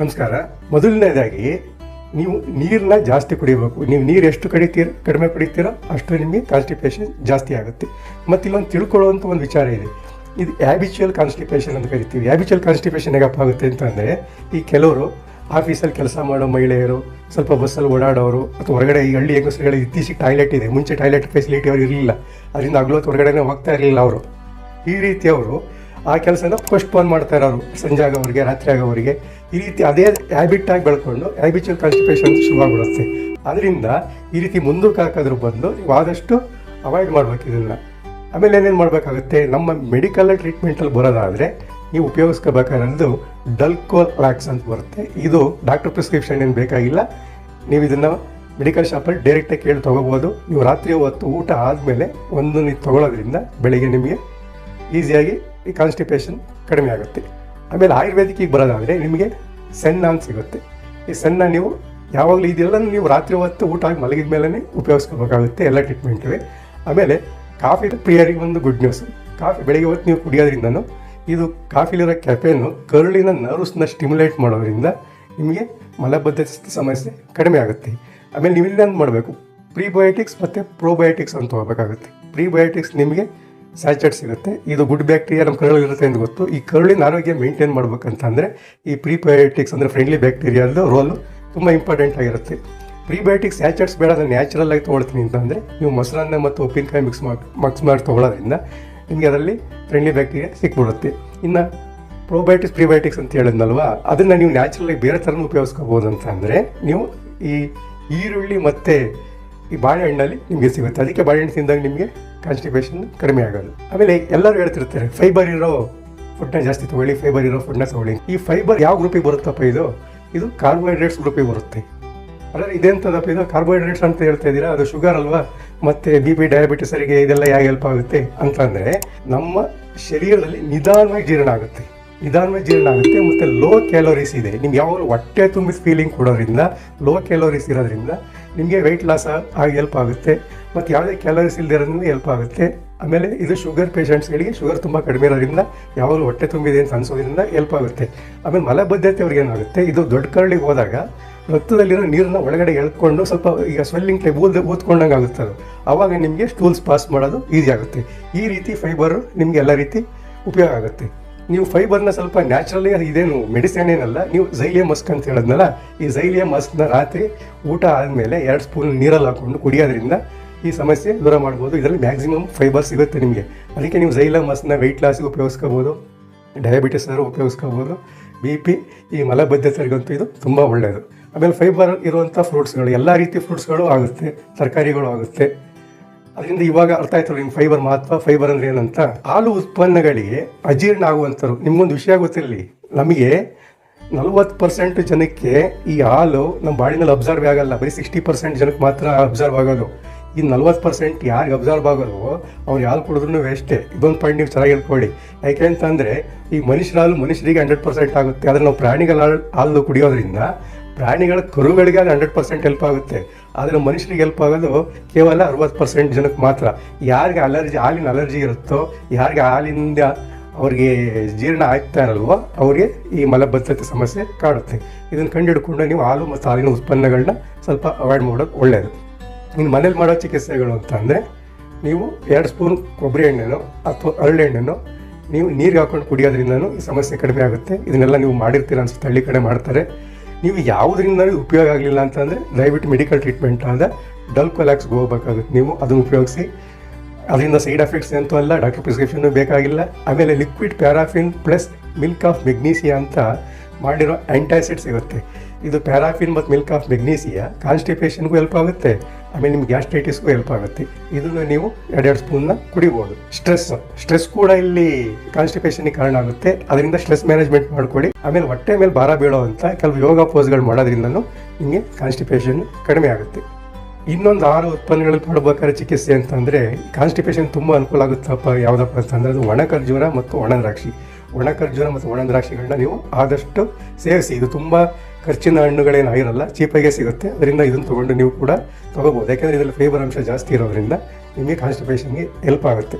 ನಮಸ್ಕಾರ. ಮೊದಲನೇದಾಗಿ, ನೀವು ನೀರನ್ನ ಜಾಸ್ತಿ ಕುಡಿಬೇಕು ನೀವು ನೀರು ಎಷ್ಟು ಕಡಿತೀರ, ಕಡಿಮೆ ಕುಡಿತೀರೋ, ಅಷ್ಟು ನಿಮಗೆ ಕಾನ್ಸ್ಟಿಪೇಷನ್ ಜಾಸ್ತಿ ಆಗುತ್ತೆ. ಮತ್ತು ಇಲ್ಲೊಂದು ತಿಳ್ಕೊಳ್ಳುವಂಥ ಒಂದು ವಿಚಾರ ಇದೆ. ಇದು ಹ್ಯಾಬಿಚುವಲ್ ಕಾನ್ಸ್ಟಿಪೇಷನ್ ಅಂತ ಕರಿತೀವಿ. ಹ್ಯಾಬಿಚುವಲ್ ಕಾನ್ಸ್ಟಿಪೇಷನ್ ಹೇಗಪ್ಪ ಆಗುತ್ತೆ ಅಂತಂದರೆ ಈ ಕೆಲವರು ಆಫೀಸಲ್ಲಿ ಕೆಲಸ ಮಾಡೋ ಮಹಿಳೆಯರು, ಸ್ವಲ್ಪ ಬಸ್ಸಲ್ಲಿ ಓಡಾಡೋರು, ಅಥವಾ ಹೊರಗಡೆ ಈ ಹಳ್ಳಿ ಹೆಂಗಸರುಗಳಿಗೆ ಇತ್ತೀಚೆಗೆ ಟಾಯ್ಲೆಟ್ ಇದೆ. ಮುಂಚೆ ಟಾಯ್ಲೆಟ್ ಫೆಸಿಲಿಟಿ ಅವ್ರು ಇರಲಿಲ್ಲ. ಅದರಿಂದ ಹಗಲೊತ್ತು ಹೊರಗಡೆನೇ ಹೋಗ್ತಾ ಇರಲಿಲ್ಲ ಅವರು. ಈ ರೀತಿ ಅವರು ಆ ಕೆಲಸನ ಪೋಸ್ಟ್ಪೋನ್ ಮಾಡ್ತಾ ಇರೋರು. ಸಂಜೆ ಆಗೋವರೆಗೆ, ರಾತ್ರಿ ಆಗೋವರೆಗೆ. ಈ ರೀತಿ ಅದೇ ಹ್ಯಾಬಿಟ್ ಆಗಿ ಬೆಳ್ಕೊಂಡು ಹ್ಯಾಬಿಚುವಲ್ ಕಾನ್ಸ್ಟಿಪೇಷನ್ ಶುರುವಾಗ್ಬಿಡುತ್ತೆ. ಅದರಿಂದ ಈ ರೀತಿ ಮುಂದಕ್ಕೆ ಹಾಕೋದ್ರ ಬಂದು ನೀವು ಆದಷ್ಟು ಅವಾಯ್ಡ್ ಮಾಡಬೇಕು ಇದನ್ನು. ಆಮೇಲೆ ಏನೇನು ಮಾಡಬೇಕಾಗುತ್ತೆ? ನಮ್ಮ ಮೆಡಿಕಲ್ ಟ್ರೀಟ್ಮೆಂಟಲ್ಲಿ ಬರೋದಾದರೆ ನೀವು ಉಪಯೋಗಿಸ್ಕೋಬೇಕಾದ್ರದ್ದು ಡಲ್ಕೋಲ್ ವ್ಯಾಕ್ಸ್ ಅಂತ ಬರುತ್ತೆ. ಇದು ಡಾಕ್ಟರ್ ಪ್ರಿಸ್ಕ್ರಿಪ್ಷನ್ ಏನು ಬೇಕಾಗಿಲ್ಲ. ನೀವು ಇದನ್ನು ಮೆಡಿಕಲ್ ಶಾಪಲ್ಲಿ ಡೈರೆಕ್ಟಾಗಿ ಕೇಳಿ ತೊಗೋಬೋದು. ನೀವು ರಾತ್ರಿ ಹೊತ್ತು ಊಟ ಆದಮೇಲೆ ಒಂದು ನೀವು ತೊಗೊಳೋದ್ರಿಂದ ಬೆಳಿಗ್ಗೆ ನಿಮಗೆ ಈಸಿಯಾಗಿ ಈ ಕಾನ್ಸ್ಟಿಪೇಷನ್ ಕಡಿಮೆ ಆಗುತ್ತೆ. ಆಮೇಲೆ ಆಯುರ್ವೇದಿಕಿಗೆ ಬರೋದಾದರೆ ನಿಮಗೆ ಸೆನ್ನ ಅಂತ ಸಿಗುತ್ತೆ. ಈ ಸೆನ್ನ ನೀವು ಯಾವಾಗಲೂ ಇದೆಲ್ಲ ನೀವು ರಾತ್ರಿ ಹೊತ್ತು ಊಟ ಆಗಿ ಮಲಗಿದ ಮೇಲೇ ಉಪಯೋಗಿಸ್ಕೋಬೇಕಾಗುತ್ತೆ ಎಲ್ಲ ಟ್ರೀಟ್ಮೆಂಟಿವೆ ಆಮೇಲೆ ಕಾಫಿ ಪ್ರಿಯರಿಗೆ ಒಂದು ಗುಡ್ ನ್ಯೂಸ್ ಕಾಫಿ ಬೆಳಿಗ್ಗೆ ಹೊತ್ತು ನೀವು ಕುಡಿಯೋದ್ರಿಂದನು ಇದು ಕಾಫಿಲಿರೋ ಕೆಫೆಯನ್ನು ಕರುಳಿನ ನರ್ವ್ಸ್ನ ಸ್ಟಿಮ್ಯುಲೇಟ್ ಮಾಡೋದ್ರಿಂದ ನಿಮಗೆ ಮಲಬದ್ಧತೆ ಸಮಸ್ಯೆ ಕಡಿಮೆ ಆಗುತ್ತೆ. ಆಮೇಲೆ ನೀವು ಇಲ್ಲಿಂದ ಮಾಡಬೇಕು. ಪ್ರೀಬಯೋಟಿಕ್ಸ್ ಮತ್ತು ಪ್ರೋಬಯೋಟಿಕ್ಸ್ ಅಂತ ಹೋಗಬೇಕಾಗುತ್ತೆ. ಪ್ರೀಬಯೋಟಿಕ್ಸ್ ನಿಮಗೆ ಸ್ಯಾಚೆಟ್ ಸಿಗುತ್ತೆ. ಇದು ಗುಡ್ ಬ್ಯಾಕ್ಟೀರಿಯಾ ನಮ್ಮ ಕರುಳಲ್ಲಿ ಇರುತ್ತೆ ಅಂತ ಗೊತ್ತು. ಈ ಕರುಳಿನ ಆರೋಗ್ಯ ಮೇಂಟೈನ್ ಮಾಡ್ಬೇಕಂತಂದರೆ ಈ ಪ್ರೀಬಯೋಟಿಕ್ಸ್ ಅಂದರೆ ಫ್ರೆಂಡ್ಲಿ ಬ್ಯಾಕ್ಟೀರಿಯಾದ ರೋಲು ತುಂಬ ಇಂಪಾರ್ಟೆಂಟ್ ಆಗಿರುತ್ತೆ. ಪ್ರೀಬಯೋಟಿಕ್ಸ್ ಸ್ಯಾಚೆಟ್ಸ್ ಬೇಡ ನಾನು ನ್ಯಾಚುರಲ್ ಆಗಿ ತೊಗೊಳ್ತೀನಿ ಅಂತಂದರೆ ನೀವು ಮೊಸರನ್ನ ಮತ್ತು ಉಪ್ಪಿನಕಾಯಿ ಮಿಕ್ಸ್ ಮಾಡಿ ಮಿಕ್ಸ್ ಮಾಡಿ ತೊಗೊಳೋದ್ರಿಂದ ನಿಮಗೆ ಅದರಲ್ಲಿ ಫ್ರೆಂಡ್ಲಿ ಬ್ಯಾಕ್ಟೀರಿಯಾ ಸಿಕ್ಬಿಡುತ್ತೆ. ಇನ್ನು ಪ್ರೋಬಯೋಟಿಕ್ಸ್ ಪ್ರಿಬಯೋಟಿಕ್ಸ್ ಅಂತ ಹೇಳಿದ್ನಲ್ವಾ? ಅದನ್ನು ನೀವು ನ್ಯಾಚುರಲಾಗಿ ಬೇರೆ ಥರನೂ ಉಪಯೋಗಿಸ್ಕೋಬೋದು ಅಂತ ಅಂದರೆ ನೀವು ಈ ಈರುಳ್ಳಿ ಮತ್ತು ಈ ಬಾಳೆಹಣ್ಣಲ್ಲಿ ನಿಮಗೆ ಸಿಗುತ್ತೆ. ಅದಕ್ಕೆ ಬಾಳೆಹಣ್ಣು ತಿಂದಾಗ ನಿಮಗೆ ಕಾನ್ಸ್ಟಿಪೇಷನ್ ಕಡಿಮೆ ಆಗೋದು. ಆಮೇಲೆ ಎಲ್ಲರೂ ಹೇಳ್ತಿರ್ತಾರೆ ಫೈಬರ್ ಇರೋ ಫುಡ್ನ ಜಾಸ್ತಿ ತಗೊಳ್ಳಿ ಫೈಬರ್ ಇರೋ ಫುಡ್ನ ತಗೊಳ್ಳಿ. ಈ ಫೈಬರ್ ಯಾವ ಗ್ರೂಪಿಗೆ ಬರುತ್ತಪ್ಪ ಇದು? ಇದು ಕಾರ್ಬೋಹೈಡ್ರೇಟ್ಸ್ ಗ್ರೂಪಿಗೆ ಬರುತ್ತೆ. ಆದರೆ ಇದೆಂತದಪ್ಪ ಇದು? ಕಾರ್ಬೋಹೈಡ್ರೇಟ್ಸ್ ಅಂತ ಹೇಳ್ತಾ ಇದ್ದೀರಾ? ಅದು ಶುಗರ್ ಅಲ್ವಾ? ಮತ್ತು ಬಿ ಪಿ ಡಯಾಬಿಟಿಸರಿಗೆ ಇದೆಲ್ಲ ಹೇಗೆ ಹೆಲ್ಪ್ ಆಗುತ್ತೆ? ಅಂತಂದರೆ ನಮ್ಮ ಶರೀರದಲ್ಲಿ ನಿಧಾನವಾಗಿ ಜೀರ್ಣ ಆಗುತ್ತೆ. ನಿಧಾನವಾಗಿ ಜೀರ್ಣ ಆಗುತ್ತೆ. ಮತ್ತು ಲೋ ಕ್ಯಾಲೋರೀಸ್ ಇದೆ. ನಿಮ್ಗೆ ಯಾವಾಗ ಹೊಟ್ಟೆ ತುಂಬಿದ ಫೀಲಿಂಗ್ ಕೊಡೋದ್ರಿಂದ ಲೋ ಕ್ಯಾಲೋರೀಸ್ ಇರೋದ್ರಿಂದ ನಿಮಗೆ ವೆಯ್ಟ್ ಲಾಸ್ ಆಗಿ ಹೆಲ್ಪ್ ಆಗುತ್ತೆ. ಮತ್ತು ಯಾವುದೇ ಕ್ಯಾಲೋರೀಸ್ ಇಲ್ದಿರೋದ್ರಿಂದ ಹೆಲ್ಪ್ ಆಗುತ್ತೆ. ಆಮೇಲೆ ಇದು ಶುಗರ್ ಪೇಷಂಟ್ಸ್ಗಳಿಗೆ ಶುಗರ್ ತುಂಬ ಕಡಿಮೆ ಇರೋದ್ರಿಂದ ಯಾವಾಗಲೂ ಹೊಟ್ಟೆ ತುಂಬಿದೆ ಅಂತ ಅನ್ಸೋದ್ರಿಂದ ಹೆಲ್ಪ್ ಆಗುತ್ತೆ. ಆಮೇಲೆ ಮಲಬದ್ಧತೆ ಅವ್ರಿಗೆ ಏನಾಗುತ್ತೆ? ಇದು ದೊಡ್ಡ ಕರಳಿಗೆ ಹೋದಾಗ ರಕ್ತದಲ್ಲಿರೋ ನೀರನ್ನ ಒಳಗಡೆ ಎಳ್ಕೊಂಡು ಸ್ವಲ್ಪ ಈಗ ಸ್ವೆಲ್ಲಿಂಗ್ ಟೈಪ್ ಊದ್, ಊದ್ಕೊಂಡಂಗೆ ಆಗುತ್ತೆ ಅದು. ಆವಾಗ ನಿಮಗೆ ಸ್ಟೂಲ್ಸ್ ಪಾಸ್ ಮಾಡೋದು ಈಸಿ ಆಗುತ್ತೆ. ಈ ರೀತಿ ಫೈಬರು ನಿಮಗೆ ಎಲ್ಲ ರೀತಿ ಉಪಯೋಗ ಆಗುತ್ತೆ. ನೀವು ಫೈಬರ್ನ ಸ್ವಲ್ಪ ನ್ಯಾಚುರಲಿ ಇದೇನು ಮೆಡಿಸಿನ್ ಏನಲ್ಲ, ನೀವು ಝೈಲಿಯ ಮಸ್ಕ್ ಅಂತ ಹೇಳಿದ್ನಲ್ಲ, ಈ ಝೈಲಿಯ ಮಸ್ಕ್ನ ರಾತ್ರಿ ಊಟ ಆದಮೇಲೆ ಎರಡು ಸ್ಪೂನ್ ನೀರಲ್ಲಿ ಹಾಕೊಂಡು ಕುಡಿಯೋದ್ರಿಂದ ಈ ಸಮಸ್ಯೆ ದೂರ ಮಾಡ್ಬೋದು. ಇದರಲ್ಲಿ ಮ್ಯಾಕ್ಸಿಮಮ್ ಫೈಬರ್ ಸಿಗುತ್ತೆ ನಿಮಗೆ. ಅದಕ್ಕೆ ನೀವು ಝೈಲ ಮಸ್ಕ್ನ ವೆಯ್ಟ್ ಲಾಸಿಗೆ ಉಪಯೋಗಿಸ್ಕೋಬೋದು ಡಯಾಬಿಟಿಸ್ ಅವರು ಉಪಯೋಗಿಸ್ಕೋಬೋದು ಬಿ ಪಿ ಈ ಮಲಬದ್ಧತೆಗಂತೂ ಇದು ತುಂಬ ಒಳ್ಳೆಯದು ಆಮೇಲೆ ಫೈಬರ್ ಇರುವಂಥ ಫ್ರೂಟ್ಸ್ಗಳು ಎಲ್ಲ ರೀತಿ ಫ್ರೂಟ್ಸ್ಗಳು ಆಗುತ್ತೆ, ತರಕಾರಿಗಳು ಆಗುತ್ತೆ. ಅದರಿಂದ ಇವಾಗ ಅರ್ಥ ಆಯ್ತು ನಿಮ್ಗೆ ಫೈಬರ್ ಮಹತ್ವ ಫೈಬರ್ ಅಂದ್ರೆ ಏನಂತ? ಹಾಲು ಉತ್ಪನ್ನಗಳಿಗೆ ಅಜೀರ್ಣ ಆಗುವಂಥವ್ರು. ನಿಮ್ಗೊಂದು ವಿಷಯ ಗೊತ್ತಿರಲಿ. ನಮಗೆ ನಲವತ್ತು ಪರ್ಸೆಂಟ್ ಜನಕ್ಕೆ ಈ ಹಾಲು ನಮ್ಮ ಬಾಡಿನಲ್ಲಿ ಅಬ್ಸರ್ವ್ ಆಗಲ್ಲ. ಬರೀ ಸಿಕ್ಸ್ಟಿ ಪರ್ಸೆಂಟ್ ಜನಕ್ಕೆ ಮಾತ್ರ ಅಬ್ಸರ್ವ್ ಆಗೋದು. ಈ ನಲ್ವತ್ತು ಪರ್ಸೆಂಟ್ ಯಾರಿಗೆ ಅಬ್ಸರ್ವ್ ಆಗೋದು? ಅವ್ರು ಹಾಲು ಕುಡಿದ್ರೂ ವೇಸ್ಟೇ ಇದೊಂದು ಪಾಯಿಂಟ್ ನೀವು ಚೆನ್ನಾಗಿ ಹೇಳ್ಕೊಳ್ಳಿ. ಯಾಕೆ ಅಂತಂದರೆ ಈ ಮನುಷ್ಯರ ಹಾಲು ಮನುಷ್ಯರಿಗೆ ಹಂಡ್ರೆಡ್ ಪರ್ಸೆಂಟ್ ಆಗುತ್ತೆ. ಆದರೆ ನಾವು ಪ್ರಾಣಿಗಳ ಹಾಲು ಕುಡಿಯೋದ್ರಿಂದ ಪ್ರಾಣಿಗಳ ಕರುಗಳಿಗೆ ಅದು ಹಂಡ್ರೆಡ್ ಪರ್ಸೆಂಟ್ ಹೆಲ್ಪ್ ಆಗುತ್ತೆ. ಆದರೆ ಮನುಷ್ಯರಿಗೆ ಹೆಲ್ಪ್ ಆಗೋದು ಕೇವಲ ಅರವತ್ತು ಪರ್ಸೆಂಟ್ ಜನಕ್ಕೆ ಮಾತ್ರ. ಯಾರಿಗೆ ಅಲರ್ಜಿ ಹಾಲಿನ ಅಲರ್ಜಿ ಇರುತ್ತೋ, ಯಾರಿಗೆ ಹಾಲಿಂದ ಅವ್ರಿಗೆ ಜೀರ್ಣ ಆಗ್ತಾ ಇರಲ್ವೋ, ಅವ್ರಿಗೆ ಈ ಮಲಬದ್ಧತೆ ಸಮಸ್ಯೆ ಕಾಡುತ್ತೆ. ಇದನ್ನು ಕಂಡುಹಿಡ್ಕೊಂಡು ನೀವು ಹಾಲು ಮತ್ತು ಹಾಲಿನ ಉತ್ಪನ್ನಗಳನ್ನ ಸ್ವಲ್ಪ ಅವಾಯ್ಡ್ ಮಾಡೋದು ಒಳ್ಳೆಯದು ಇನ್ನು ಮನೇಲಿ ಮಾಡೋ ಚಿಕಿತ್ಸೆಗಳು ಅಂತ ಅಂದರೆ, ನೀವು ಎರಡು ಸ್ಪೂನ್ ಕೊಬ್ಬರಿ ಎಣ್ಣೆನೋ ಅಥವಾ ಹರಳೆಣ್ಣೆನೋ ನೀವು ನೀರಿಗೆ ಹಾಕೊಂಡು ಕುಡಿಯೋದ್ರಿಂದನೂ ಈ ಸಮಸ್ಯೆ ಕಡಿಮೆ ಆಗುತ್ತೆ. ಇದನ್ನೆಲ್ಲ ನೀವು ಮಾಡಿರ್ತೀರ ಅನ್ಸುತ್ತೆ, ಹಳ್ಳಿ ಕಡೆ ಮಾಡ್ತಾರೆ. ನೀವು ಯಾವುದರಿಂದ ಉಪಯೋಗ ಆಗಲಿಲ್ಲ ಅಂತಂದರೆ ದಯವಿಟ್ಟು ಮೆಡಿಕಲ್ ಟ್ರೀಟ್ಮೆಂಟ್ ಆದ ಡಲ್ಕೊಲ್ಯಾಕ್ಸ್ಗೆ ಹೋಗ್ಬೇಕಾಗುತ್ತೆ. ನೀವು ಅದನ್ನು ಉಪಯೋಗಿಸಿ. ಅದರಿಂದ ಸೈಡ್ ಎಫೆಕ್ಟ್ಸ್ ಅಂತೂ ಅಲ್ಲ ಡಾಕ್ಟರ್ ಪ್ರಿಸ್ಕ್ರಿಪ್ಷನ್ನು ಬೇಕಾಗಿಲ್ಲ. ಆಮೇಲೆ liquid paraffin plus milk of magnesia ಅಂತ ಮಾಡಿರೋ ಆ್ಯಂಟಾಸಿಡ್ ಸಿಗುತ್ತೆ ಇದು ಪ್ಯಾರಾಫಿನ್ ಮತ್ತು ಮಿಲ್ಕ್ ಆಫ್ ಮೆಗ್ನೀಸಿಯಾ ಕಾನ್ಸ್ಟಿಪೇಷನ್ಗೂ ಹೆಲ್ಪ್ ಆಗುತ್ತೆ. ಆಮೇಲೆ ನಿಮ್ಗೆ ಗ್ಯಾಸ್ಟ್ರೈಟಿಸ್ಗೂ ಹೆಲ್ಪ್ ಆಗುತ್ತೆ. ಇದನ್ನು ನೀವು ಎರಡೆರಡು ಸ್ಪೂನ್ನ ಕುಡಿಬೋದು. ಸ್ಟ್ರೆಸ್ ಸ್ಟ್ರೆಸ್ ಕೂಡ ಇಲ್ಲಿ ಕಾನ್ಸ್ಟಿಪೇಷನ್ಗೆ ಕಾರಣ ಆಗುತ್ತೆ. ಅದರಿಂದ ಸ್ಟ್ರೆಸ್ ಮ್ಯಾನೇಜ್ಮೆಂಟ್ ಮಾಡ್ಕೊಳ್ಳಿ. ಆಮೇಲೆ ಹೊಟ್ಟೆ ಮೇಲೆ ಭಾರ ಅಂತ ಕೆಲವು ಯೋಗ ಪೋಸ್ಗಳು ಮಾಡೋದ್ರಿಂದನೂ ನಿಮಗೆ ಕಾನ್ಸ್ಟಿಪೇಷನ್ ಕಡಿಮೆ ಆಗುತ್ತೆ. ಇನ್ನೊಂದು ಆರು ಉತ್ಪನ್ನಗಳಲ್ಲಿ ಮಾಡಬೇಕಾದ್ರೆ ಚಿಕಿತ್ಸೆ ಅಂತಂದರೆ ಕಾನ್ಸ್ಟಿಪೇಷನ್ ತುಂಬ ಅನುಕೂಲ ಆಗುತ್ತಪ್ಪ. ಯಾವುದಪ್ಪ ಅಂತಂದರೆ, ಅದು ಒಣ ಖರ್ಜೂರ ಮತ್ತು ಒಣ ದ್ರಾಕ್ಷಿ ಒಣ ಖರ್ಜೂರ ಮತ್ತು ಒಣ ದ್ರಾಕ್ಷಿಗಳನ್ನ ನೀವು ಆದಷ್ಟು ಸೇವಿಸಿ. ಇದು ತುಂಬ ಖರ್ಚಿನ ಹಣ್ಣುಗಳೇನು ಆಗಿರಲ್ಲ ಚೀಪಾಗೆ ಸಿಗುತ್ತೆ. ಅದರಿಂದ ಇದನ್ನು ತೊಗೊಂಡು ನೀವು ಕೂಡ ತೊಗೋಬೋದು. ಯಾಕೆಂದರೆ ಇದರಲ್ಲಿ ಫೈಬರ್ ಅಂಶ ಜಾಸ್ತಿ ಇರೋದ್ರಿಂದ ನಿಮಗೆ ಕಾನ್ಸ್ಟಿಪೇಷನ್ಗೆ ಹೆಲ್ಪ್ ಆಗುತ್ತೆ.